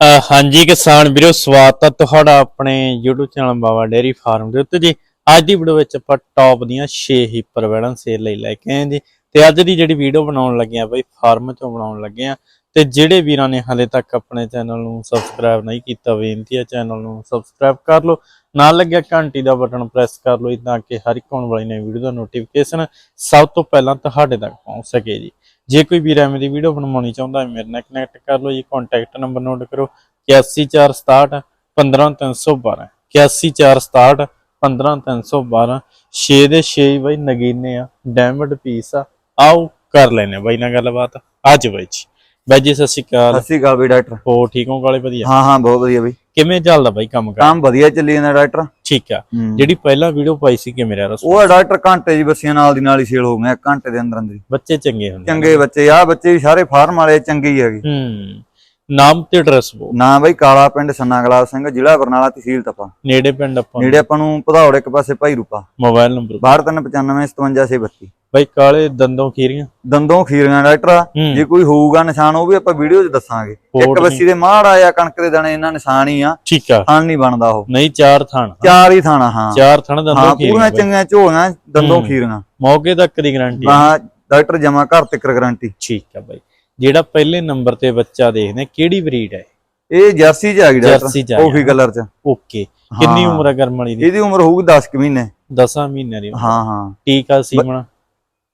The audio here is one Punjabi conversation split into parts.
ਅਹ ਹਾਂਜੀ ਕਿਸਾਨ ਵੀਰੋ, ਸਵਾਗਤ ਹੈ ਤੁਹਾਡਾ ਆਪਣੇ YouTube channel Baba dairy farm ਦੇ ਉੱਤੇ ਜੀ। ਅੱਜ ਦੀ ਵੀਡੀਓ ਵਿੱਚ ਆਪਾਂ ਟੌਪ ਦੀਆਂ 6 ਹੀਪਰ ਵੈੜਾਂ ਸੇਲ ਲਈ ਲੈ ਕੇ ਆਏ ਜੀ। ਤੇ ਅੱਜ ਦੀ ਜਿਹੜੀ ਵੀਡੀਓ ਬਣਾਉਣ ਲੱਗੇ ਆ ਬਈ, ਫਾਰਮ ਚੋਂ ਬਣਾਉਣ ਲੱਗੇ ਆ ਤੇ ਜਿਹੜੇ ਵੀਰਾਂ ਨੇ ਹਾਲੇ ਤੱਕ ਆਪਣੇ ਚੈਨਲ ਨੂੰ ਸਬਸਕ੍ਰਾਈਬ ਨਹੀਂ ਕੀਤਾ, ਬੇਨਤੀ ਹੈ ਚੈਨਲ ਨੂੰ ਸਬਸਕ੍ਰਾਈਬ ਕਰ ਲਓ। ਨਾਲ ਲੱਗਿਆ ਘੰਟੀ ਦਾ ਬਟਨ ਪ੍ਰੈਸ ਕਰ ਲਓ ਤਾਂ ਕਿ ਹਰ ਇੱਕ ਆਉਣ ਵਾਲੀ ਨਵੀਂ ਵੀਡੀਓ ਦਾ ਨੋਟੀਫਿਕੇਸ਼ਨ ਸਭ ਤੋਂ ਪਹਿਲਾਂ ਤੁਹਾਡੇ ਤੱਕ ਪਹੁੰਚ ਸਕੇ ਜੀ। ਜੇ ਕੋਈ ਵੀਰ ਐਵੇਂ ਦੀ ਵੀਡੀਓ ਬਣਵਾਉਣੀ ਚਾਹੁੰਦਾ ਹੈ ਮੇਰੇ ਨਾਲ ਕਨੈਕਟ ਕਰ ਲਓ ਜੀ ਕੰਟੈਕਟ ਨੰਬਰ ਨੋਟ ਕਰੋ 81467 15312 81467 15312 6 ਦੇ 6 ਬਾਈ ਨਗੀਨੇ ਆ ਡੈਮਡ ਪੀਸ ਆ, ਆਓ ਕਰ ਲੈਨੇ ਬਾਈ ਨਾਲ ਗੱਲਬਾਤ। ਅੱਜ ਬਾਈ ਜੀ। ਬਾਈ ਜੀ ਸਤਿ ਸ਼੍ਰੀ ਅਕਾਲ। ਸਤਿ ਸ਼੍ਰੀ ਅਕਾਲ ਬਈ ਡਾਕਟਰ। ਹੋ ਠੀਕ ਹੋ ਕਾਲੇ ਵਧੀਆ? ਹਾਂ ਹਾਂ ਬਹੁਤ ਵਧੀਆ ਬਈ। ਕਿਵੇਂ ਚੱਲਦਾ ਬਾਈ ਕੰਮ ਕਰ? ਕੰਮ ਵਧੀਆ ਚੱਲੀ ਜਾਂਦਾ ਡਾਕਟਰ। ਠੀਕ ਆ। ਜਿਹੜੀ ਪਹਿਲਾਂ ਵੀਡੀਓ ਪਾਈ ਸੀ ਕਿਵੇਂ ਰਿਹਾ ਰਸ ਉਹ ਡਾਕਟਰ ਘੰਟੇ ਜੀ ਬੱਸੀਆਂ ਨਾਲ ਦੀ ਨਾਲ ਹੀ ਸੇਲ ਹੋ ਗਏ ਘੰਟੇ ਦੇ ਅੰਦਰ ਅੰਦਰ ਬੱਚੇ ਚੰਗੇ ਹੁੰਦੇ ਚੰਗੇ ਬੱਚੇ ਆ ਬੱਚੇ ਵੀ ਸਾਰੇ ਫਾਰਮ ਵਾਲੇ ਚੰਗੇ ਹੀ ਹੈਗੇ। ਹੂੰ। ਨਾਮ ਤੇ ਐਡਰੈਸ ਬੋ ਨਾ ਬਈ ਕਾਲਾ ਪਿੰਡ ਸੰਨਾ ਗਲਾਬ ਸਿੰਘ ਜ਼ਿਲ੍ਹਾ ਬਰਨਾਲਾ ਤਹਿਸੀਲ ਤਪਾ। ਨੇੜੇ ਪਿੰਡ ਆਪਾਂ ਨੇੜੇ ਆਪਾਂ ਨੂੰ ਭਦੌੜ ਇੱਕ ਪਾਸੇ ਭਾਈ ਰੂਪਾ। ਮੋਬਾਈਲ ਨੰਬਰ 9295575632 ਬਾਈ ਕਾਲੇ ਦੰਦੋਂ ਖੀਰੀਆਂ। ਦੰਦੋਂ ਖੀਰੀਆਂ ਡਾਕਟਰ ਜੇ ਕੋਈ ਹੋਊਗਾ ਨਿਸ਼ਾਨ ਉਹ ਵੀ ਆਪਾਂ ਵੀਡੀਓ 'ਚ ਦੱਸਾਂਗੇ। ਇੱਕ। ਬੱਸੀ ਦੇ ਮਾੜ ਆਇਆ ਕਣਕ ਦੇ ਦਾਣੇ ਇਹਨਾਂ ਨਿਸ਼ਾਨ ਹੀ ਆ। ਠੀਕ ਆ। ਥਣ ਨਹੀਂ ਬਣਦਾ ਉਹ। ਨਹੀਂ ਚਾਰ ਥਣ। ਚਾਰ ਹੀ ਥਾਣਾ ਹਾਂ। ਚਾਰ ਥਣ ਦੰਦੋਂ ਪੂਰੀਆਂ ਖੀਰੀਆਂ ਚੰਗੀਆਂ ਝੋਲੀਆਂ ਦੰਦੋਂ। ਖੀਰੀਆਂ। ਮੌਕੇ ਤੱਕ ਦੀ ਗਾਰੰਟੀ। ਹਾਂ ਡਾਕਟਰ ਜਮਾ ਘਰ ਤੱਕ ਗਾਰੰਟੀ। ਠੀਕ ਆ ਬਾਈ। ਜਿਹੜਾ ਪਹਿਲੇ ਨੰਬਰ ਤੇ ਬੱਚਾ ਦੇਖਦੇ ਕਿਹੜੀ ਬਰੀਡ ਹੈ? ਇਹ ਜਰਸੀ ਚ ਆ ਗਈ ਡਾਕਟਰ। ਕੋਫੀ ਕਲਰ ਚ। ਓਕੇ। ਕਿੰਨੀ। ਉਮਰ ਹੈ ਵਾਲੀ ਦੀ? ਇਹਦੀ ਉਮਰ ਹੋਊਗੀ 10 ਕੁ ਮਹੀਨੇ। 10 ਮਹੀਨਿਆਂ ਦੀ। ਹਾਂ ਹਾਂ। ਟੀਕਾ ਸੀਮਣ।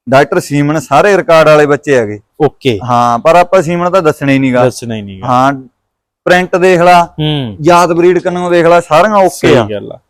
ਡਾਕਟਰ ਸੀਮਨ ਸਾਰੇ ਰਿਕਾਰਡ ਵਾਲੇ ਬੱਚੇ ਹੈਗੇ। ਓਕੇ। ਹਾਂ ਪਰ ਆਪਾਂ ਸੀਮਨ ਤਾਂ ਦੱਸਣਾ ਹੀ ਨਹੀਂਗਾ। ਦੱਸਣਾ ਹੀ ਨਹੀਂਗਾ। ਹਾਂ ਪ੍ਰਿੰਟ ਦੇਖ ਲਾ ਹੂੰ। ਯਾਦ ਬਰੀਡ ਕੰਨੋਂ ਦੇਖ ਲਾ ਸਾਰੀਆਂ ਓਕੇ ਆ।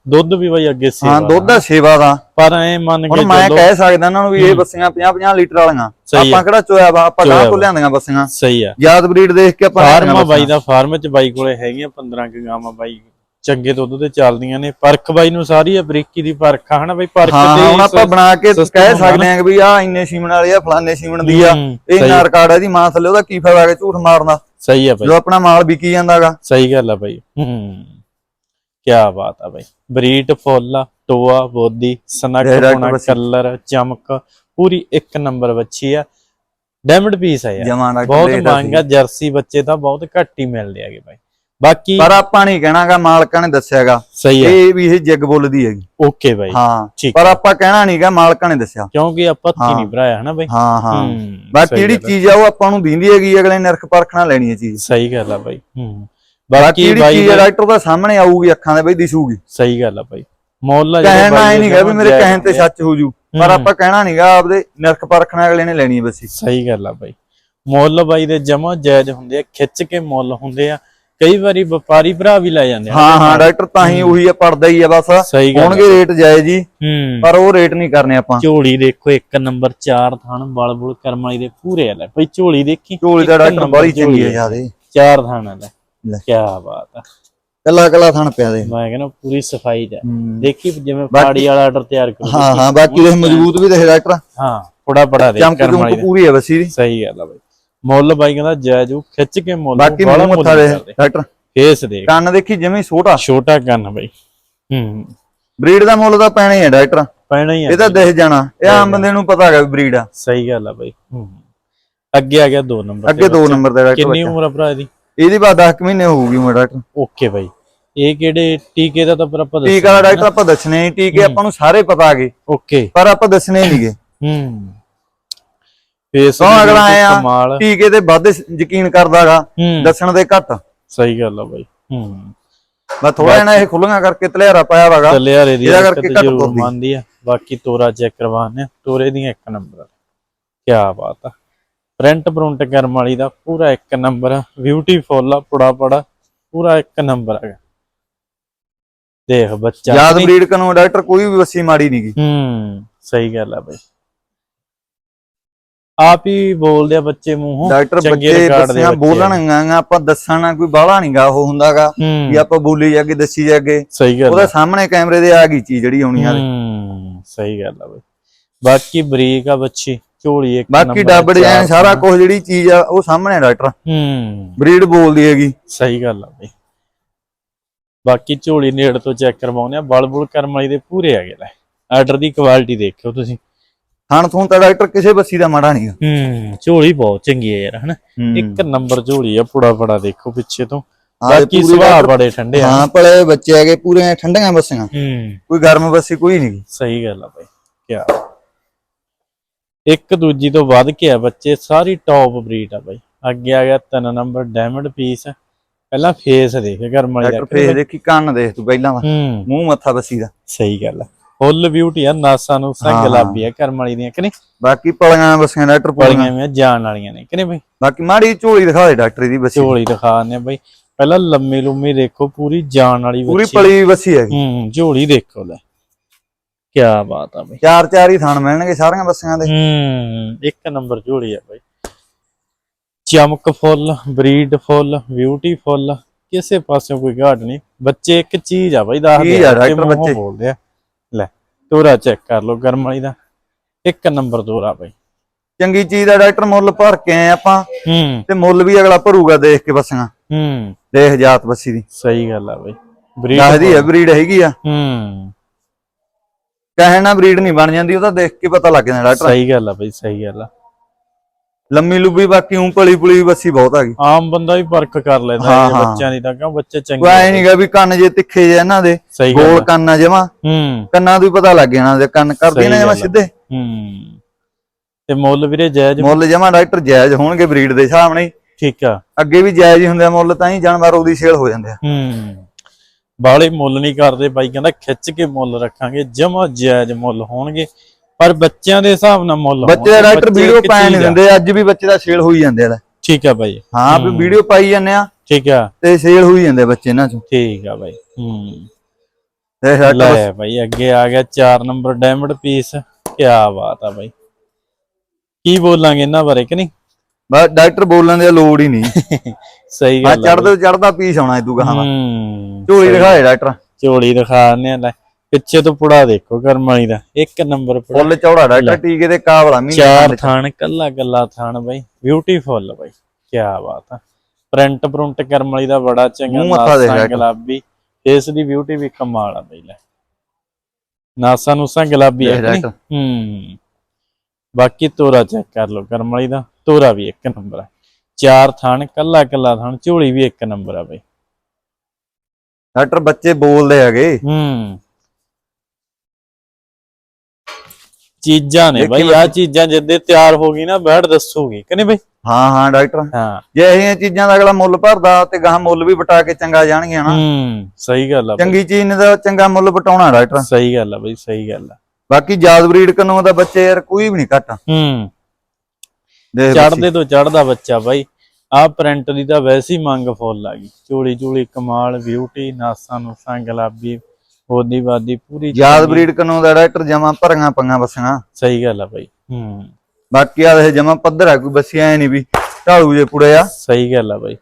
ਦੁੱਧ ਵੀ ਬਾਈ ਅੱਗੇ ਸੇਵਾ ਹਾਂ ਦੁੱਧ ਦਾ ਸੇਵਾ ਦਾ। ਪਰ ਐ ਮੰਨ ਕੇ ਮੈਂ ਕਹਿ ਸਕਦਾ ਇਹਨਾਂ ਨੂੰ ਵੀ ਇਹ। ਬੱਸੀਆਂ 50 50 ਲੀਟਰ ਵਾਲੀਆਂ। ਆਪਾਂ ਕਿਹੜਾ ਚੋਇਆ ਵਾ? ਆਪਾਂ ਗਾਂ ਤੋਂ। ਲਿਆਂਦੀਆਂ ਬੱਸੀਆਂ ਸਹੀ ਆ। ਯਾਦ ਬਰੀਡ ਦੇਖ ਕੇ ਆਪਾਂ ਫਾਰਮ ਬਾਈ। ਦਾ ਫਾਰਮ ਚ ਬਾਈ ਕੋਲੇ ਹੈਗੀਆਂ 15 ਕੁ ਗਾਵਾਂ ਬਾਈ। ਚੰਗੇ ਦੁੱਧ ਤੇ ਚੱਲਦੀਆਂ ਨੇ। ਪਰਖ ਬਾਈ ਨੂੰ ਸਾਰੀ ਆ ਬਰੀਕੀ ਦੀ ਪਰਖ ਆ ਹਨਾ ਬਾਈ? ਪਰਖ ਹਾਂ ਦੇ ਹੁਣ ਆਪਾਂ ਬਣਾ ਕੇ ਕਹਿ ਸਕਦੇ ਹਾਂ ਕਿ ਵੀ ਆ ਇੰਨੇ ਸੀਮਨ ਵਾਲੇ ਆ ਫਲਾਣੇ ਸੀਮਨ ਦੀ ਆ। ਹੂੰ, ਇਹ ਨਾ ਰਿਕਾਰਡ ਹੈ ਦੀ ਮਾਂ ਥੱਲੇ ਉਹਦਾ ਕੀ ਫਾਇਦਾ ਹੈ ਝੂਠ ਮਾਰਨਾ। ਸਹੀ ਆ ਬਾਈ। ਜਦੋਂ ਆਪਣਾ ਮਾਲ ਵਿਕੀ ਜਾਂਦਾਗਾ। ਸਹੀ ਗੱਲ ਆ ਬਾਈ। ਹੂੰ ਕੀ ਬਾਤ ਆ ਬਾਈ। ਬਰੀਟ ਫੁੱਲ ਆ ਟੋਆ ਬੋਦੀ ਸਨਕ ਹੋਣਾ। ਕਲਰ ਚਮਕ ਪੂਰੀ ਇੱਕ ਨੰਬਰ ਬੱਚੀ ਆ। ਡਾਇਮੰਡ ਪੀਸ ਆ ਯਾਰ। ਬਹੁਤ ਆ ਆ ਜਰਸੀ ਬੱਚੇ ਤਾਂ ਬਹੁਤ ਘੱਟ ਹੀ ਮਿਲਦੇ ਹੈਗੇ ਬਾਈ। ਬਾਕੀ ਪਰ ਆਪਾਂ ਨਹੀਂ ਕਹਿਣਾਗਾ ਮਾਲਕਾਂ ਨੇ ਦੱਸਿਆਗਾ ਸਹੀ ਆ ਇਹ ਵੀ ਇਹ ਜੱਗ ਬੋਲਦੀ ਹੈਗੀ। Okay bye. ਹਾਂ ਠੀਕ। ਪਰ ਆਪਾਂ ਕਹਿਣਾ ਨਹੀਂਗਾ ਮਾਲਕਾਂ ਨੇ ਦੱਸਿਆ। ਕਿਉਂਕਿ ਆਪਾਂ ਹਾਂ। ਨਹੀਂ ਭਰਾਇਆ ਹਨਾ ਬਾਈ? ਹਾਂ ਹਾਂ। ਹੂੰ, ਬਾਕੀ ਜਿਹੜੀ। ਚੀਜ਼ ਆ ਉਹ ਆਪਾਂ ਨੂੰ ਦਿੰਦੀ ਹੈਗੀ ਅਗਲੇ ਨਿਰਖ ਪਰਖਣਾ ਲੈਣੀ ਹੈ ਚੀਜ਼। ਸਹੀ ਗੱਲ ਆ ਬਾਈ। ਹੂੰ। ਬਾਕੀ ਜਿਹੜੀ ਚੀਜ਼ ਡਾਕਟਰ ਦਾ ਸਾਹਮਣੇ ਆਊਗੀ ਅੱਖਾਂ ਦੇ ਬਈ ਦਿਸੂਗੀ। ਸਹੀ ਗੱਲ ਆ ਬਾਈ। ਮੁੱਲ ਆ ਕਹਿਣਾ ਹੀ ਨਹੀਂਗਾ ਵੀ ਮੇਰੇ ਕਹਿਣ ਤੇ ਸੱਚ ਹੋ। ਜੂ ਪਰ ਹੂੰ। ਆਪਾਂ ਕਹਿਣਾ ਨਹੀਂਗਾ ਆਪਦੇ ਨਿਰਖ ਪਰਖਣਾ ਅਗਲੇ ਨੇ ਲੈਣੀ ਹੈ ਬਸ। ਹੀ। ਸਹੀ ਗੱਲ ਆ ਬਾਈ। ਮੁੱਲ ਬਾਈ ਦੇ ਜਮਾ ਜਾਇਜ਼ ਹੁੰਦੇ ਆ ਖਿੱਚ ਕੇ ਮੁੱਲ ਹੁੰਦੇ ਆ। ਕਈ ਵਾਰੀ ਵਪਾਰੀ ਭਰਾ ਵੀ ਲੈ ਜਾਂਦੇ ਆ। ਹਾਂ ਹਾਂ ਡਾਕਟਰ ਤਾਂ ਹੀ ਉਹੀ ਆ ਪੜਦਾ ਹੀ ਆ ਬਸ। ਸਹੀ ਗੱਲ ਆ। ਹੋਣਗੇ ਰੇਟ ਜਾਇਜ਼ ਜੀ ਪਰ ਉਹ ਰੇਟ ਨਹੀਂ ਕਰਨੇ ਆਪਾਂ। ਝੋਲੀ ਦੇਖੋ ਇੱਕ ਨੰਬਰ 4 ਥਣ ਬਲ ਬੁਲ ਕਰਮ ਵਾਲੀ ਦੇ ਪੂਰੇ ਆ ਲੈ ਬਈ ਝੋਲੀ ਦੇਖੀ ਝੋਲੀ ਦਾ ਡਾਕਟਰ ਬੜੀ ਚੰਗੀ ਆ। ਜਿਆਦੇ ਚਾਰ ਥਣ ਆ ਲੈ। ਕੀ ਬਾਤ ਆ। ਕੱਲਾ ਕੱਲਾ ਥਣ ਪਿਆ ਦੇ। ਮੈਂ ਕਹਿੰਦਾ ਪੂਰੀ ਸਫ਼ਾਈ ਦਾ। ਦੇਖੀ ਜਿਵੇਂ ਫਾੜੀ ਵਾਲਾ ਆਰਡਰ ਤਿਆਰ ਕਰੋ। ਹਾਂ ਹਾਂ ਬਾਕੀ ਦੇ ਮਜ਼ਬੂਤ ਵੀ ਦੇਖ ਡਾਕਟਰ। ਹਾਂ ਬੜਾ ਬੜਾ ਦੇ ਕਰਮ ਵਾਲੀ ਦੇ। ਪੂਰੀ ਬੱਸੀ ਦੀ ਸਹੀ ਗੱਲ ਆ ਬਾਈ। ਮੁੱਲ ਬਾਈ ਕਹਿੰਦਾ ਜਾਇਜ਼ ਉਹ ਖਿੱਚ ਕੇ ਮੁੱਲ ਬਾਕੀ ਮੂੰਹ ਮੱਥਾ ਮੁੱਲ ਦੇ। ਡਾਕਟਰ। ਫੇਸ ਦੇਖ ਕੰਨ ਦੇਖੀ ਜਿਵੇਂ ਛੋਟਾ। ਛੋਟਾ ਕੰਨ ਬਾਈ। ਹੂੰ। ਬਰੀਡ ਦਾ ਮੁੱਲ ਤਾਂ ਪੈਣਾ ਹੀ ਹੈ ਡਾਕਟਰ। ਪੈਣਾ ਹੀ ਆ। ਇਹ ਤਾਂ ਦਿਖ ਜਾਣਾ। ਇਹ ਆਮ ਬੰਦੇ ਨੂੰ ਪਤਾ ਹੈਗਾ ਵੀ ਬਰੀਡ ਆ। ਸਹੀ ਗੱਲ ਆ ਬਾਈ। ਹੂੰ। ਅੱਗੇ ਆ ਗਿਆ 2 ਨੰਬਰ ਅੱਗੇ 2 ਨੰਬਰ ਦਾ ਡਾਕਟਰ ਕਿੰਨੀ। ਉਮਰ ਆ ਭਰਾ ਇਹਦੀ? ਇਹਦੀ ਬਾਅਦ 10 ਮਹੀਨੇ ਹੋਊਗੀ ਉਮਰ ਡਾਕਟਰ। ਓਕੇ ਬਾਈ। ਇਹ ਕਿਹੜੇ ਟੀਕੇ ਦਾ ਤਾਂ ਪਰ ਆਪਾਂ ਟੀਕਾ ਦਾ ਡਾਕਟਰ ਆਪਾਂ ਦੱਸਣੇ। ਨਹੀਂ ਟੀਕੇ ਆਪਾਂ ਨੂੰ ਸਾਰੇ ਪਤਾ ਆਗੇ ਓਕੇ। ਪਰ ਆਪਾਂ ਦੱਸਣੇ ਨਹੀਂਗੇ ਹੂੰ। ਫੇਸ ਕਿਉਂ ਅਗਲਾ ਆਇਆ ਟੀਕੇ ਤੇ ਵੱਧ ਯਕੀਨ ਕਰਦਾਗਾ ਦੱਸਣ ਦੇ ਘੱਟ। ਸਹੀ ਗੱਲ ਆ ਬਾਈ। ਹੂੰ। ਬਸ ਥੋੜਾ ਜਿਹਾ ਇਹ ਖੁੱਲੀਆਂ ਕਰਕੇ ਤਲਿਆਰਾ ਪਾਇਆ ਵਾਗਾ। ਚੱਲਿਆ ਰੇ ਦੀ ਇਹਦਾ ਕਰਕੇ ਘੱਟ। ਮੰਨਦੀ ਆ। ਬਾਕੀ ਤੋਰਾ ਚੈੱਕ ਕਰਵਾਉਂਦੇ ਆ। ਤੋਰੇ ਦੀਆਂ ਇੱਕ ਨੰਬਰ ਕੀ ਬਾਤ ਆ। ਪ੍ਰਿੰਟ ਪ੍ਰਿੰਟ ਕਰਮ ਵਾਲੀ ਦਾ ਪੂਰਾ ਇੱਕ ਨੰਬਰ ਆ। ਬਿਊਟੀਫੁਲ ਆ ਪੁੜਾ ਪੜਾ। ਪੂਰਾ ਇੱਕ ਨੰਬਰ ਹੈਗਾ। ਦੇਖ ਬੱਚਾ ਯਾਦ ਨਹੀਂ- ਬਰੀਡ ਕਨੂੰ ਡਾਕਟਰ ਕੋਈ ਵੀ ਵਸੀ ਮਾੜੀ ਨਹੀਂਗੀ ਹੂੰ। ਸਹੀ ਗੱਲ ਆ ਬਈ। ਆਪ ਹੀ ਬੋਲਦੇ ਆ ਬੱਚੇ ਮੂੰਹੋਂ ਡਾਕਟਰ ਬੱਚੇ ਦੱਸਿਆ ਆ। ਬੋਲਣਗਾ ਆਪਾਂ ਦੱਸਣਾ ਕੋਈ ਬਾਹਲਾ ਨਹੀਂਗਾ ਉਹ ਹੁੰਦਾਗਾ ਵੀ ਆਪਾਂ ਬੋਲੀ ਜਾਗੇ ਦੱਸੀ ਜਾਗੇ। ਸਹੀ ਗੱਲ ਉਹਦੇ ਆ। ਸਾਹਮਣੇ ਕੈਮਰੇ ਦੇ ਆ ਗਈ ਚੀਜ਼ ਜਿਹੜੀ ਆਉਣੀ ਆ। ਸਹੀ ਗੱਲ ਆ ਬਈ। ਬਾਕੀ ਬਰੀਕ ਆ ਬੱਚੀ ਝੋਲੀ ਇੱਕ ਬਾਕੀ ਆ, ਡੱਬ ਡਿਜ਼ਾਈਨ ਸਾਰਾ। ਕੁਝ ਜਿਹੜੀ ਚੀਜ਼ ਆ ਉਹ ਸਾਹਮਣੇ ਡਾਕਟਰ। ਹੂੰ। ਬਰੀਡ ਬੋਲਦੀ ਹੈਗੀ। ਸਹੀ ਗੱਲ ਆ ਬਈ। ਬਾਕੀ ਝੋਲੀ ਨੇੜ ਤੋਂ ਚੈੱਕ ਕਰਵਾਉਂਦੇ ਆ ਬਲ ਬੁਲ ਕਰਮ ਵਾਲੀ ਦੇ ਪੂਰੇ ਹੈਗੇ ਲੈ ਆਰਡਰ ਦੀ ਕੁਆਲਿਟੀ ਦੇਖਿਓ ਤੁਸੀਂ। ਥਣ ਥੂਣ ਤਾਂ ਡਾਕਟਰ ਕਿਸੇ ਬੱਸੀ ਦਾ ਮਾੜਾ ਨਹੀਂਗਾ ਹੂੰ ਝੋਲੀ ਬਹੁਤ ਚੰਗੀ ਹੈ ਯਾਰ ਹਨਾ? ਇੱਕ ਨੰਬਰ ਝੋਲੀ ਆ ਪੁੜਾ ਪੜਾ ਦੇਖੋ ਪਿੱਛੇ ਤੋਂ। ਬਾਕੀ ਸੁਭਾਅ ਬੜੇ ਠੰਡੇ ਆ। ਹਾਂ ਭਲੇ ਬੱਚੇ ਹੈਗੇ ਪੂਰੇ ਠੰਡੀਆਂ ਬੱਸੀਆਂ। ਹੂੰ। ਕੋਈ ਗਰਮ ਬੱਸੀ ਕੋਈ ਨਹੀਂ ਸਹੀ ਗੱਲ ਆ ਬਾਈ ਕਿਆ। ਇੱਕ ਦੂਜੀ ਤੋਂ ਵੱਧ ਕੇ ਆ ਬੱਚੇ ਸਾਰੀ ਟੌਪ ਬਰੀਡ ਆ ਬਾਈ। ਅੱਗੇ ਆ ਗਿਆ ਤਿੰਨ ਨੰਬਰ ਡਾਇਮੰਡ ਪੀਸ ਪਹਿਲਾਂ ਫੇਸ ਦੇਖ ਗਰਮ ਵਾਲੀ ਦਾ ਫੇਸ ਦੇਖੀ ਕੰਨ ਦੇਖ ਤੂੰ ਪਹਿਲਾਂ। ਦਾ ਮੂੰਹ ਮੱਥਾ ਬੱਸੀ ਦਾ। ਸਹੀ ਗੱਲ ਆ। ਫੁੱਲ ਬਿਊਟੀ ਆ ਨਾਸਾਂ ਨੂੰ ਹਾਂ। ਗੁਲਾਬੀ ਆ ਕਰਮ ਵਾਲੀ ਦੀਆਂ ਕਿ ਨਹੀਂ? ਬਾਕੀ ਪਲੀਆਂ ਬੱਸੀਆਂ ਡਾਕਟਰ ਪਲੀਆਂ। ਵੀ ਜਾਣ ਵਾਲੀਆਂ ਨੇ ਕਿ ਨਹੀਂ ਬਈ? ਬਾਕੀ ਮਾੜੀ ਝੋਲੀ ਦਿਖਾ ਦੇ ਡਾਕਟਰ ਦੀ ਬੱਸੀ। ਝੋਲੀ ਦਿਖਾ ਦਿੰਦੇ ਆ ਬਈ। ਪਹਿਲਾਂ ਲੰਮੀ ਲੰਮੀ ਦੇਖੋ ਪੂਰੀ ਜਾਨ ਵਾਲੀ ਪੂਰੀ ਬੱਚੀ ਪਲੀ ਬੱਸੀ ਹੈਗੀ ਹੂੰ ਝੋਲੀ ਦੇਖੋ ਲੈ। ਕੀ ਬਾਤ ਆ ਬਈ। ਚਾਰ ਚਾਰ ਹੀ ਥਣ ਮਿਲਣਗੇ ਸਾਰੀਆਂ ਬੱਸੀਆਂ ਦੇ। ਹੂੰ ਇੱਕ ਨੰਬਰ ਝੋਲੀ ਆ ਬਾਈ। ਚਮਕ ਫੁੱਲ ਬਰੀਡ ਫੁੱਲ ਬਿਊਟੀ ਫੁੱਲ ਕਿਸੇ ਪਾਸਿਓਂ ਕੋਈ ਘਾਟ ਨਹੀਂ। ਬੱਚੇ ਇੱਕ ਚੀਜ਼ ਆ ਬਾਈ ਦੱਸਦੇ ਆ ਬੱਚੇ। ਬੋਲਦੇ ਆ। ਤੋਰਾ ਚੈੱਕ ਕਰ ਲਓ ਗਰਮ ਵਾਲੀ ਦਾ। ਇੱਕ ਨੰਬਰ ਤੋਰਾ ਬਾਈ। ਚੰਗੀ ਚੀਜ਼ ਦਾ ਡਾਕਟਰ ਮੁੱਲ ਭਰ ਕੇ ਆਏ ਆਪਾਂ। ਹੂੰ। ਤੇ ਮੁੱਲ ਵੀ ਅਗਲਾ ਭਰੂਗਾ ਦੇਖ ਕੇ ਬੱਸੀਆਂ ਹੂੰ। ਦੇਖ ਜਾਤ ਬੱਸੀ ਦੀ। ਸਹੀ ਗੱਲ ਆ ਬਾਈ। ਬਰੀਡ ਦੱਸਦੀ ਹੈ ਬਰੀਡ ਹੈਗੀ ਆ। ਹੂੰ। ਕਹਿਣਾ ਬਰੀਡ ਨਹੀਂ ਬਣ ਜਾਂਦੀ ਉਹ ਤਾਂ ਦੇਖ ਕੇ ਪਤਾ ਲੱਗ ਜਾਂਦਾ ਡਾਕਟਰ। ਸਹੀ ਗੱਲ ਆ ਬਾਈ ਸਹੀ ਗੱਲ ਆ। ਲੰਮੀ ਲੁੱਬੀ ਬਾਕੀ ਉਂ ਪਲੀ ਪੁਲੀ ਬੱਸੀ ਬਹੁਤ ਆ ਗਈ। ਆਮ ਬੰਦਾ ਵੀ ਪਰਖ ਕਰ ਲੈਂਦਾ ਹਾਂ। ਬੱਚਿਆਂ ਦੀ ਤਾਂ ਕਿਉਂ ਬੱਚੇ ਕੋਈ ਚੰਗੇ ਐ ਨਹੀਂਗਾ ਵੀ ਕੰਨ ਜੇ ਤਿੱਖੇ ਜੇ ਇਹਨਾਂ ਦੇ ਗੱਲ। ਕੰਨ ਆ। ਜਮਾ ਹੂੰ। ਕੰਨਾਂ ਤੋਂ ਹੀ ਪਤਾ ਲੱਗ ਜਾਣਾ ਦੇ ਕੰਨ ਕਰਦੀ ਨਾ ਜਮਾ। ਸਿੱਧੇ। ਹੂੰ। ਤੇ ਮੁੱਲ ਵੀਰੇ ਜਾਇਜ਼ ਮੁੱਲ ਜਮਾ ਡਾਕਟਰ ਜਾਇਜ਼ ਹੋਣਗੇ ਬਰੀਡ ਦੇ ਹਿਸਾਬ ਨਾਲ ਠੀਕ ਆ। ਅੱਗੇ ਵੀ ਜਾਇਜ਼ ਹੀ ਹੁੰਦੇ ਆ ਮੁੱਲ ਤਾਂ ਹੀ ਜਾਨਵਰ ਉਹਦੀ ਸੇਲ ਹੋ ਜਾਂਦੇ ਆ। ਹੂੰ। ਬਾਲੇ ਮੁੱਲ ਨਹੀਂ ਕਰਦੇ ਬਾਈ ਕਹਿੰਦਾ ਖਿੱਚ ਕੇ ਮੁੱਲ ਰੱਖਾਂਗੇ ਜਮਾ ਜਾਇਜ਼ ਮੁੱਲ ਹੋਣਗੇ। ਪਰ ਬੱਚਿਆਂ ਦੇ ਹਿਸਾਬ ਨਾਲ ਮੁੱਲ ਬੱਚੇ ਦਾ। ਡਾਕਟਰ ਵੀਡੀਓ ਚੀਜ਼ ਨਹੀਂ। ਦਿੰਦੇ ਅੱਜ ਵੀ ਬੱਚੇ ਦਾ ਸੇਲ ਹੋਈ ਜਾਂਦੇ ਆ ਠੀਕ ਆ ਬਾਈ। ਹਾਂ ਵੀ। ਵੀਡੀਓ ਪਾਈ ਜਾਂਦੇ ਆ ਠੀਕ ਆ। ਤੇ ਸੇਲ ਹੋਈ ਜਾਂਦੇ ਬੱਚੇ ਇਹਨਾਂ ਚੋਂ। ਠੀਕ ਆ ਬਾਈ। ਹੂੰ। ਲੈ ਬਾਈ ਅੱਗੇ ਆ ਗਿਆ 4 ਨੰਬਰ ਡਾਇਮੰਡ ਪੀਸ। ਕੀ ਬਾਤ ਆ ਬਾਈ। ਕੀ ਬੋਲਾਂਗੇ ਇਹਨਾਂ ਬਾਰੇ ਕਿ ਨਹੀਂ? ਬਸ ਡਾਕਟਰ ਬੋਲਣ ਦੀ ਲੋੜ ਹੀ ਨਹੀਂ। ਸਹੀ ਗੱਲ ਆ ਚੜਦੇ ਚੜਦਾ ਪੀਸ ਆਉਣਾ ਇਦੂ ਗਾਹਾਂ ਹੂੰ ਝੋਲੀ ਦਿਖਾਏ ਡਾਕਟਰ। ਝੋਲੀ ਦਿਖਾਣੇ ਆ ਲੈ। ਪਿੱਛੇ ਤੋਂ ਪੁੜਾ ਦੇਖੋ ਕਰਮ ਵਾਲੀ ਦਾ। ਇੱਕ ਨੰਬਰ ਪੁੜਾ। ਫੁੱਲ ਚੌੜਾ ਡਾਕਟਰ ਟੀਕੇ ਦੇ ਕਾਬਲਾ ਮਹੀਨੇ ਚਾਰ। ਥਾਣ ਕੱਲਾ ਕੱਲਾ ਥਾਣ ਬਾਈ। ਬਿਊਟੀਫੁੱਲ ਬਾਈ ਕੀ ਬਾਤ ਆ। ਪ੍ਰਿੰਟ ਪ੍ਰਿੰਟ ਕਰਮ ਵਾਲੀ ਦਾ ਬੜਾ ਚੰਗਾ ਮੂੰਹ ਨਾਸਾਂ। ਗੁਲਾਬੀ। ਫੇਸ ਦੀ ਬਿਊਟੀ ਵੀ ਕਮਾਲ ਆ ਬਾਈ ਲੈ। ਨਾਸਾਂ ਨੂਸਾਂ ਗੁਲਾਬੀ ਆ ਹੂੰ। ਬਾਕੀ ਤੋਰਾ ਚੈੱਕ ਕਰ ਲਓ ਕਰਮ ਵਾਲੀ ਦਾ। ਤੋਰਾ ਵੀ ਇੱਕ ਨੰਬਰ ਆ। ਚਾਰ ਥਾਣ ਕੱਲਾ ਕੱਲਾ ਥਾਣ ਝੋਲੀ ਵੀ ਇੱਕ ਨੰਬਰ ਆ ਬਾਈ। ਡਾਕਟਰ ਬੱਚੇ ਬੋਲਦੇ ਹੈਗੇ। ਹੂੰ। ਚੀਜ਼ਾਂ ਨੇ ਬਾਈ ਆ ਚੀਜ਼ਾਂ ਜਿੱਦੇ ਤਿਆਰ ਹੋ ਗਈ ਨਾ ਬੈਠ ਦੱਸੂਗੀ ਕਿ ਨਹੀਂ ਬਾਈ? ਹਾਂ ਹਾਂ ਡਾਕਟਰ। ਹਾਂ। ਜੇ ਇਹ ਚੀਜ਼ਾਂ ਦਾ ਅਗਲਾ ਮੁੱਲ ਭਰਦਾ ਤੇ ਗਾਹਾਂ ਮੁੱਲ ਵੀ ਵਟਾ ਕੇ ਚੰਗਾ ਜਾਣਗੇ ਹਨਾ ਹੂੰ ਸਹੀ ਗੱਲ ਆ ਚੰਗੀ ਚੀਜ਼ ਨੇ ਤਾਂ ਚੰਗਾ ਮੁੱਲ ਵਟਾਉਣਾ ਡਾਕਟਰ। ਸਹੀ ਗੱਲ ਆ ਬਈ ਸਹੀ ਗੱਲ ਆ। ਬਾਕੀ ਜਾਦ ਬਰੀਡ ਕਨੋਂ ਦਾ ਬੱਚੇ ਯਾਰ ਕੋਈ ਵੀ ਨਹੀਂ ਘੱਟ। ਹੂੰ। ਚੜਦੇ ਤੋਂ ਚੜਦਾ ਬੱਚਾ ਬਾਈ। ਆ ਪ੍ਰਿੰਟ ਦੀ ਤਾਂ ਵੈਸੇ ਮੰਗ ਫੁੱਲ ਆ ਗਈ। ਚੂੜੀ ਚੂੜੀ ਕਮਾਲ ਬਿਊਟੀ ਨਾਸਾਂ ਨੂਸਾਂ ਗੁਲਾਬੀ ਹੋਦੀ ਬਾਦੀ ਪੂਰੀ ਚੰਗੀ। ਬਰੀਡ ਕਨੋਂ ਦਾ ਡਾਕਟਰ ਜਮਾ ਭਰੀਆਂ ਪੰਗਾ ਬੱਸੀਆਂ। ਸਹੀ ਗੱਲ ਆ ਬਾਈ। ਹੂੰ। ਬਾਕੀ ਆ ਇਹ ਜਮਾ ਪੱਧਰ ਆ ਕੋਈ ਬੱਸੀ ਐ ਨਹੀਂ ਵੀ ਢਾਲੂ ਜੇ ਪੁੜੇ ਆ। ਸਹੀ ਗੱਲ ਆ ਬਾਈ।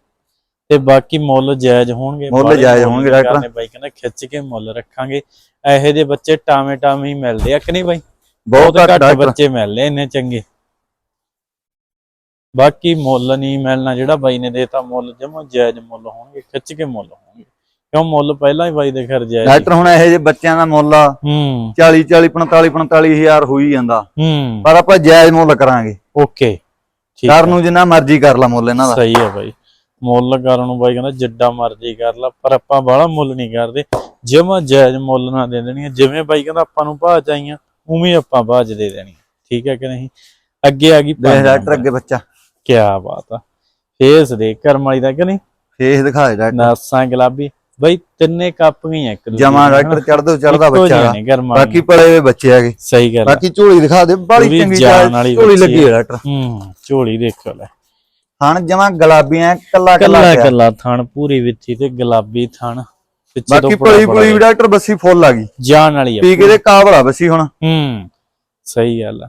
ਤੇ ਬਾਕੀ ਮੁੱਲ ਜਾਇਜ਼ ਹੋਣਗੇ ਮੁੱਲ ਜਾਇਜ਼ ਹੋਣਗੇ ਡਾਕਟਰ। ਕਰਨੇ ਬਾਈ ਕਹਿੰਦਾ ਖਿੱਚ ਕੇ ਮੁੱਲ ਰੱਖਾਂਗੇ। ਇਹੋ ਜਿਹੇ ਬੱਚੇ ਟਾਵੇਂ ਟਾਵੇਂ ਹੀ ਮਿਲਦੇ ਆ ਕਿ ਨਹੀਂ ਬਾਈ? ਬਹੁਤ ਘੱਟ ਬੱਚੇ ਮਿਲਦੇ ਇੰਨੇ ਚੰਗੇ। ਬਾਕੀ ਮੁੱਲ ਨਹੀਂ ਮਿਲਣਾ ਜਿਹੜਾ ਬਾਈ ਨੇ ਦੇਤਾ ਮੁੱਲ ਜਮਾ ਜਾਇਜ਼ ਮੁੱਲ ਹੋਣਗੇ ਖਿੱਚ ਕੇ ਮੁੱਲ ਹੋਣਗੇ। ਕਿਉਂ ਮੁੱਲ ਪਹਿਲਾਂ ਹੀ ਬਾਈ ਦੇ ਘਰ ਜਾਇਜ਼ ਹੀ। ਡਾਕਟਰ ਹੁਣ ਇਹੋ ਜਿਹੇ ਬੱਚਿਆਂ ਦਾ ਮੁੱਲ ਆ। ਹੂੰ। 40 40 45 45 ਹਜ਼ਾਰ ਹੋਈ ਜਾਂਦਾ। ਹੂੰ। ਪਰ ਆਪਾਂ ਜਾਇਜ਼ ਮੁੱਲ ਕਰਾਂਗੇ। ਓਕੇ। ਠੀਕ ਕਰ ਨੂੰ ਜਿੰਨਾ ਮਰਜ਼ੀ ਕਰ ਲਾ ਮੁੱਲ ਇਹਨਾਂ ਦਾ। ਸਹੀ ਹੈ ਬਾਈ। ਮੁੱਲ ਕਰਨ ਨੂੰ ਬਾਈ ਕਹਿੰਦਾ ਜਿੱਡਾ ਮਰਜ਼ੀ ਕਰ ਲਾ ਪਰ ਆਪਾਂ ਬਾਹਲਾ ਮੁੱਲ ਨਹੀਂ ਕਰਦੇ। ਜਮਾ ਜਾਇਜ਼ ਮੁੱਲ ਨਾ ਦੇ ਦੇਣੀ ਜਿਵੇਂ ਬਾਈ ਕਹਿੰਦਾ ਆਪਾਂ ਨੂੰ ਭਾਅ ਚਾਹੀਆਂ ਉਵੇਂ ਆਪਾਂ ਬਾਜ ਦੇ ਦੇਣੀ ਠੀਕ ਹੈ ਕਿ ਨਹੀਂ? ਅੱਗੇ ਆ ਗਈ ਦੇਖ ਡਾਕਟਰ ਅੱਗੇ ਬੱਚਾ। ਕੀ ਬਾਤ ਆ। ਫੇਸ ਦੇ ਕਰਮ ਵਾਲੀ ਦਾ ਕਿ ਨਹੀਂ? ਫੇਸ ਦਿਖਾਏ ਡਾਕਟਰ। ਨਾਸਾਂ ਗੁਲਾਬੀ। ਬਈ ਤਿੰਨੇ ਕੱਪ ਗਈਆਂ ਇੱਕ ਦੂਜੇ ਜਮਾ ਡਾਕਟਰ ਚੜਦੇ ਚੜਦਾ ਬੱਚਾ। ਬਾਕੀ ਪੜੇ ਹੋਏ ਬੱਚੇ ਹੈਗੇ। ਸਹੀ ਗੱਲ। ਬਾਕੀ ਝੋਲੀ ਦਿਖਾ ਦੇ ਬੜੀ ਚੰਗੀ ਝੋਲੀ ਲੱਗੀ ਹੈ। ਡਾਕਟਰ। ਹੂੰ ਝੋਲੀ ਦੇਖੋ ਲੈ। ਹਣ ਜਮਾ ਗੁਲਾਬੀਆਂ ਕੱਲਾ ਕੱਲਾ ਕੱਲਾ ਥਣ ਪੂਰੀ ਵਿੱਥੀ ਤੇ ਗੁਲਾਬੀ ਥਣ। ਪਿੱਛੇ ਤੋਂ ਬਾਕੀ ਪੁਲੀ ਵੀ ਡਾਕਟਰ ਬੱਸੀ ਫੁੱਲ ਆ ਗਈ। ਜਾਨ ਵਾਲੀ ਆ ਟੀਕੇ ਦੇ ਕਾਬਲਾ ਬੱਸੀ ਹੁਣ। ਹੂੰ ਸਹੀ ਗੱਲ ਆ।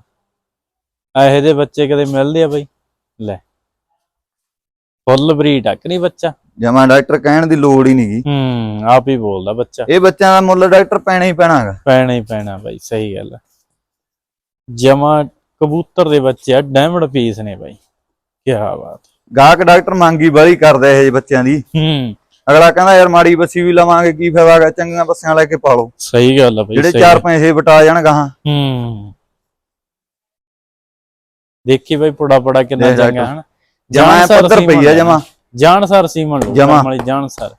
ਇਹੋ ਜਿਹੇ ਬੱਚੇ ਕਦੇ ਮਿਲਦੇ ਆ ਬਈ? ਲੈ। ਫੁੱਲ ਬਰੀਡ ਆ ਕਿ ਨਹੀਂ ਬੱਚਾ? ਜਮਾ ਡਾਕਟਰ ਕਹਿਣ ਦੀ ਲੋੜ ਹੀ ਨਹੀਂਗੀ ਹੂੰ ਆਪ ਹੀ ਬੋਲਦਾ ਬੱਚਾ। ਇਹ ਬੱਚਿਆਂ ਦਾ ਮੁੱਲ ਡਾਕਟਰ ਪੈਣਾ ਹੀ ਪੈਣਾ ਹੈਗਾ ਪੈਣਾ ਹੀ ਪੈਣਾ ਬਾਈ ਸਹੀ ਗੱਲ ਆ। ਜਮਾ ਕਬੂਤਰ ਦੇ ਬੱਚੇ ਆ ਡਾਇਮੰਡ ਪੀਸ ਨੇ ਬਾਈ। ਕੀ ਬਾਤ। ਗਾਹਕ ਡਾਕਟਰ ਮੰਗੀ ਬੜੀ ਕਰਦਾ ਇਹ ਬੱਚਿਆਂ ਦੀ। ਹੂੰ। ਅਗਲਾ ਕਹਿੰਦਾ ਯਾਰ ਮਾੜੀ ਬੱਸੀ ਵੀ ਲਵਾਂਗੇ ਕੀ ਫਾਇਦਾ ਹੈਗਾ ਚੰਗੀਆਂ ਬੱਸੀਆਂ ਲੈ ਕੇ ਪਾ ਲਓ ਸਹੀ ਗੱਲ ਆ ਬਾਈ ਜਿਹੜੇ ਚਾਰ। ਪੈਸੇ ਵਟਾ ਜਾਣ ਗਾਹਾਂ ਹੂੰ। ਦੇਖੀ ਬਾਈ ਪੜਾ ਪੜਾ ਕਿੰਨਾ ਚੰਗਾ। ਹਨ। ਜਮਾਂ ਪੱਧਰ ਪਈ ਆ ਜਮਾਂ। ਜਾਣਸਰ ਸੀਮਨ ਜਮਾਂ। ਵਾਲੀ ਜਾਣਸਰ।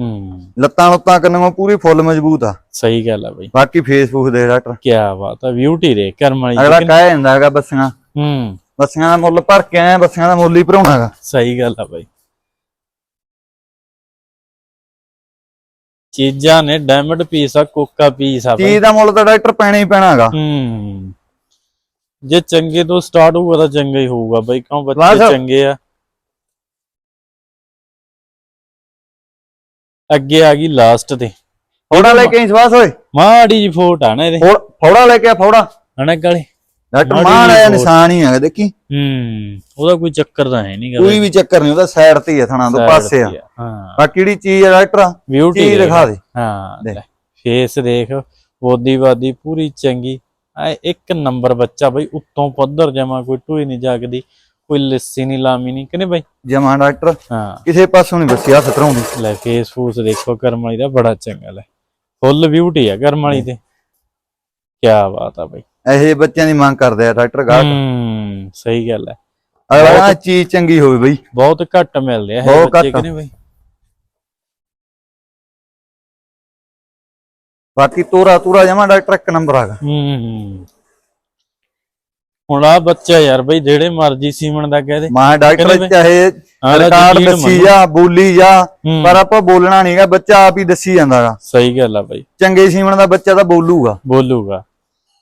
ਹੂੰ। ਲੱਤਾਂ ਲੁੱਤਾਂ ਕੰਨੋਂ ਪੂਰੀ ਫੁੱਲ ਮਜ਼ਬੂਤ ਆ। ਸਹੀ ਗੱਲ ਆ ਬਈ। ਬਾਕੀ ਫੇਸਬੁੱਕ ਦੇ ਡਾਕਟਰ। ਕੀ ਬਾਤ ਆ ਬਿਊਟੀ ਦੇ ਕਰਮ ਵਾਲੀ ਅਗਲਾ। ਕਹਿ ਜਾਂਦਾ ਹੈਗਾ ਬੱਸੀਆਂ ਹੂੰ। ਬੱਸੀਆਂ ਦਾ ਮੁੱਲ ਭਰ ਕੇ ਆਇਆ ਬੱਸੀਆਂ ਦਾ ਮੁੱਲ ਹੀ ਸਹੀ ਗੱਲ ਆ ਬਈ। ਚੀਜ਼ਾਂ ਨੇ ਡਾਇਮੰਡ ਪੀਸ ਆ ਕੋਕਾ ਪੀਸ ਆ ਚੀਜ਼ ਦਾ ਮੁੱਲ ਤਾਂ ਡਾਕਟਰ ਪੈਣਾ ਹੀ ਪੈਣਾ ਹੈਗਾ। ਹੂੰ। ਜੇ ਚੰਗੇ ਤੋਂ ਸਟਾਰਟ ਹੋਊਗਾ ਤਾਂ ਚੰਗਾ ਹੀ ਹੋਊਗਾ ਬਈ ਕਿਉਂ ਬੱਚੇ। ਚੰਗੇ ਆ। ਅੱਗੇ ਆ ਗਈ ਲਾਸਟ ਤੇ। ਫੋੜਾ ਲੈ ਕੇ ਸਵਾਸ ਓਏ। ਮਾੜੀ ਜੀ ਫੋਟ ਆ ਨਾ ਇਹਦੇ। ਫੋੜ- ਲੈ ਕੇ ਆ ਫੋੜਾ। ਹਣਕ ਵਾਲੇ। ਡਾਕਟਰ ਮਾਨ ਆਇਆ। ਨਿਸ਼ਾਨ ਹੀ ਹੈਗਾ ਦੇਖੀ। ਹੂੰ ਉਹਦਾ ਕੋਈ ਚੱਕਰ ਤਾਂ ਹੈ ਨਹੀਂਗਾ ਕੋਈ ਵੀ ਚੱਕਰ ਨਹੀਂ ਉਹਦਾ ਸਾਈਡ ਤੇ ਹੀ ਆ ਥਣਾ ਤੋਂ ਪਾਸੇ ਆ। ਹਾਂ ਬਾਕੀ ਜਿਹੜੀ ਚੀਜ਼ ਆ ਡਾਕਟਰ ਬਿਊਟੀ ਦਿਖਾ ਦੇ। ਹਾਂ। ਫੇਸ ਦੇਖ ਬੋਦੀ ਬਾਦੀ ਪੂਰੀ ਚੰਗੀ। ਐ ਇੱਕ ਨੰਬਰ ਬੱਚਾ ਬਈ ਉੱਤੋਂ ਪੱਧਰ ਜਮਾ ਕੋਈ ਟੂਈ ਨਹੀਂ ਜਾਗਦੀ ਕੋਈ ਲਿੱਸੀ ਨਹੀਂ ਲਾਮੀ ਨਹੀਂ ਕਿਨੇ ਬਈ? ਜਮਾ ਡਾਕਟਰ ਹਾਂ। ਕਿਸੇ ਪਾਸੋਂ ਨਹੀਂ ਬੱਸੀ ਹੱਥ ਧਰਾਉਂਦੀ ਲੈ ਫੇਸ ਫੂਸ ਦੇਖੋ ਕਰਮ ਵਾਲੀ ਦਾ ਬੜਾ ਚੰਗਾ ਲੈ। ਫੁੱਲ ਬਿਊਟੀ ਆ ਕਰਮ ਵਾਲੀ ਤੇ। ਕੀ ਬਾਤ ਆ ਬਈ। ਇਹੋ ਬੱਚਿਆਂ ਦੀ ਮੰਗ ਕਰਦੇ ਆ ਡਾਕਟਰ ਗਾਹਕ। ਸਹੀ ਗੱਲ ਹੈ। ਅਗਲਾ ਚੀਜ਼ ਚੰਗੀ ਹੋਵੇ ਬਈ। ਬਹੁਤ ਘੱਟ ਮਿਲਦੇ ਆ ਇਹ ਬੱਚੇ। ਕਿਨੇ ਬਈ? ਬਾਕੀ ਤੋਰਾ ਤੂਰਾ ਜਮਾ ਡਾਕਟਰ ਇੱਕ ਨੰਬਰ ਹੈਗਾ ਹੂੰ। ਹੁਣ ਆ ਬੱਚਾ ਯਾਰ ਬਈ ਜਿਹੜੇ ਮਰਜ਼ੀ ਸੀਮਣ ਦਾ ਕਹਦੇ ਮਾਂ ਡਾਕਟਰ ਚਾਹੇ ਯਕੀਨ ਦੱਸੀ। ਜਾ ਬੋਲੀ ਜਾ ਪਰ ਆਪਾਂ ਬੋਲਣਾ ਨਹੀਂਗਾ ਬੱਚਾ ਆਪ ਹੀ ਦੱਸੀ ਜਾਂਦਾਗਾ ਸਹੀ ਗੱਲ ਆ ਬਈ। ਚੰਗੇ ਸੀਮਣ ਦਾ ਬੱਚਾ ਤਾਂ ਬੋਲੂਗਾ। ਬੋਲੂਗਾ।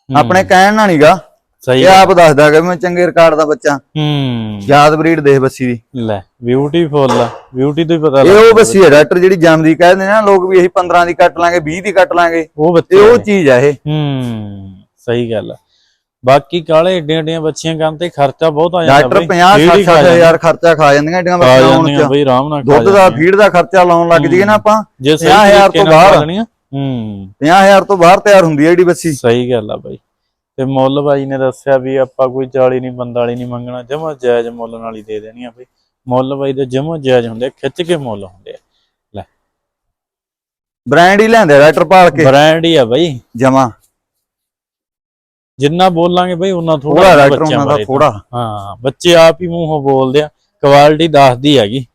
ਆਪਣੇ ਕਹਿਣ ਨਾਲ ਨਹੀਂਗਾ ਸਹੀ ਇਹ ਆਪ ਦੱਸਦਾ ਕਿ ਮੈਂ ਚੰਗੇ ਰਿਕਾਰਡ ਦਾ ਬੱਚਾ। ਹੂੰ। ਯਾਦ ਬਰੀਡ ਦੇਖ ਬੱਸੀ ਦੀ। ਲੈ ਬਿਊਟੀਫੁਲ ਆ। ਬਿਊਟੀ ਤੋਂ ਹੀ ਪਤਾ ਇਹ ਉਹ ਬੱਸੀ ਹੈ ਡਾਕਟਰ ਜਿਹੜੀ ਜੰਮਦੀ ਕਹਿੰਦੇ ਨੇ ਨਾ ਲੋਕ ਵੀ ਇਹੀ 15 ਦੀ ਕੱਟ ਲਾਂਗੇ 20 ਦੀ ਕੱਟ ਲਾਂਗੇ। ਉਹ ਬੱਚੇ ਉਹ। ਚੀਜ਼ ਆ ਇਹ। ਹੂੰ ਸਹੀ ਗੱਲ ਆ। ਬਾਕੀ ਕਾਲੇ ਏਡੀਆਂ ਏਡੀਆਂ ਬੱਚੀਆਂ ਕਰਨ ਤੇ ਖਰਚਾ ਬਹੁਤ ਆ ਜਾਂਦਾ ਡਾਕਟਰ ਬਈ। 50 ਫੀਡ ਹੀ 60 ਖਾ ਹਜ਼ਾਰ ਖਰਚਾ ਖਾ ਜਾਂਦੀਆਂ ਏਡੀਆਂ ਬੱਚੀਆਂ ਹੁਣ ਚ। ਬਈ ਆਰਾਮ ਨਾਲ ਦੁੱਧ ਦਾ। ਫੀਡ ਦਾ ਖਰਚਾ ਲਾਉਣ ਲੱਗ ਜੀਏ ਨਾ ਆਪਾਂ। ਜੇ ਸਹੀ 50,000 ਤਰੀਕੇ ਤੋਂ ਬਾਹਰ। ਹੂੰ। 50000 ਤੋਂ ਬਾਹਰ ਤਿਆਰ ਹੁੰਦੀ ਹੈ ਜਿਹੜੀ ਬੱਸੀ। ਸਹੀ ਗੱਲ ਆ ਬਾਈ। ਤੇ ਮੁੱਲ ਬਾਈ ਨੇ ਦੱਸਿਆ ਵੀ ਆਪਾਂ ਕੋਈ 40 ਨਹੀਂ 45 ਨਹੀਂ ਮੰਗਣਾ ਜਮਾ ਜਾਇਜ਼ ਮੁੱਲ ਨਾਲ ਹੀ ਦੇ ਦੇਣੀ ਆ ਬਈ। ਮੁੱਲ ਬਾਈ ਦੇ ਜਮਾ ਜਾਇਜ਼ ਹੁੰਦੇ ਖਿੱਚ ਕੇ ਮੁੱਲ ਹੁੰਦੇ ਆ। ਬ੍ਰਾਂਡ ਹੀ ਲੈਂਦੇ ਡਾਕਟਰ ਪਾਲ ਕੇ। ਬ੍ਰਾਂਡ ਹੀ ਆ ਬਾਈ। ਜਮਾ। ਜਿੰਨਾ ਬੋਲਾਂਗੇ ਬਈ ਉਹਨਾਂ ਥੋੜਾ ਉਹਨਾਂ ਦਾ ਥੋੜਾ ਹਾਂ ਬੱਚੇ ਆਪ ਹੀ ਮੂੰਹੋਂ ਬੋਲਦੇ ਆ ਕੁਆਲਿਟੀ ਦੱਸਦੀ ਹੈਗੀ।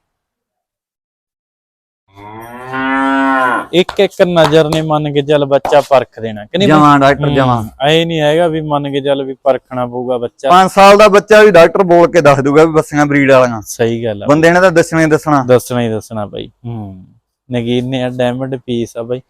ਇੱਕ ਇੱਕ ਨਜ਼ਰ ਨੇ ਮੰਨ ਕੇ ਚੱਲ ਬੱਚਾ ਪਰਖ ਦੇਣਾ ਕਿ ਨਹੀਂ ਜਮਾ ਡਾਕਟਰ ਜਮਾ ਐ ਨਹੀਂ ਹੈਗਾ ਵੀ ਮੰਨ ਕੇ ਚੱਲ ਵੀ ਪਰਖਣਾ ਪਊਗਾ ਬੱਚਾ। 5 ਸਾਲ ਦਾ ਬੱਚਾ ਵੀ ਡਾਕਟਰ ਬੋਲ ਕੇ ਦੱਸ ਦੂਗਾ ਵੀ ਬੱਸੀਆਂ ਬਰੀਡ ਵਾਲੀਆਂ। ਸਹੀ ਗੱਲ ਆ। ਬੰਦੇ ਨੇ ਤਾਂ ਦੱਸਣਾ ਹੀ ਦੱਸਣਾ। ਦੱਸਣਾ ਹੀ ਦੱਸਣਾ ਬਾਈ। ਹੂੰ। ਨਗੀਨੇ ਆ ਡਾਇਮੰਡ ਪੀਸ ਆ ਬਾਈ।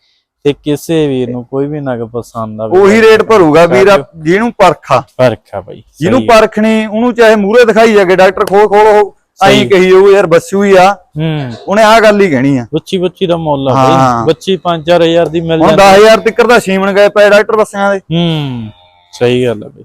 ਤੇ ਕਿਸੇ ਵੀਰ ਨੂੰ ਕੋਈ ਵੀ ਨਗ ਪਸੰਦ ਆਵੇ ਉਹੀ ਰੇਟ ਭਰੂਗਾ ਵੀਰ ਜਿਹਨੂੰ ਪਰਖਾ। ਪਰਖ ਬਾਈ ਜਿਹਨੂੰ। ਪਰਖਣੀ ਉਹਨੂੰ ਚਾਹੇ ਮੂਹਰੇ ਦਿਖਾਈ ਜਾਗੇ ਡਾਕਟਰ ਖੋਲ ਖੋਲ ਉਹ ਐਂ ਸਹੀ। ਕਹੀ ਜਾਊ ਯਾਰ ਬੱਸੂ ਹੀ ਆ। ਹੂੰ। ਉਹਨੇ ਆਹ ਗੱਲ ਹੀ ਕਹਿਣੀ ਆ। ਬੱਚੀ ਬੱਚੀ ਦਾ ਮੁੱਲ ਆ। ਬਾਈ। ਬੱਚੀ 5-4000 ਦੀ ਮਿਲ ਹੁਣ ਜਾਂਦੀ। 10000 ਤੱਕ ਦਾ ਸੀਮਣ ਗਏ ਪਏ ਡਾਕਟਰ ਬੱਸਿਆਂ ਦੇ। ਹੂੰ। ਸਹੀ ਗੱਲ ਆ ਬਈ।